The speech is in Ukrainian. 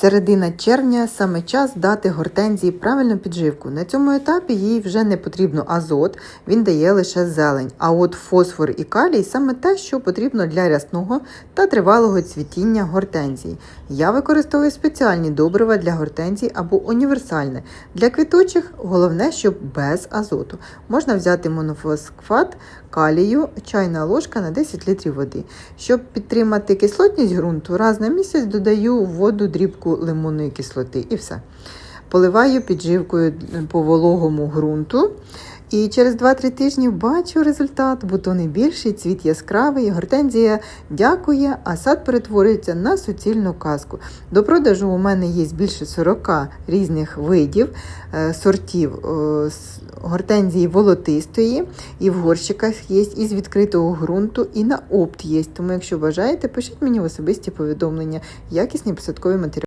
Середина червня саме час дати гортензії правильну підживку. На цьому етапі їй вже не потрібно азот, він дає лише зелень. А от фосфор і калій саме те, що потрібно для рясного та тривалого цвітіння гортензії. Я використовую спеціальні добрива для гортензій або універсальне. Для квітучих головне, щоб без азоту. Можна взяти монофосфат калію, чайна ложка на 10 літрів води. Щоб підтримати кислотність ґрунту, раз на місяць додаю воду дрібку лимонної кислоти і все. Поливаю підживкою по вологому ґрунту. І через 2-3 тижні бачу результат. Бутони більші, цвіт яскравий, гортензія дякує, а сад перетворюється на суцільну казку. До продажу у мене є більше 40 різних видів е, сортів е, гортензії волотистої, і в горщиках є, і з відкритого ґрунту, і на опт є. Тому, якщо бажаєте, пишіть мені в особисті повідомлення, якісні посадкові матеріали.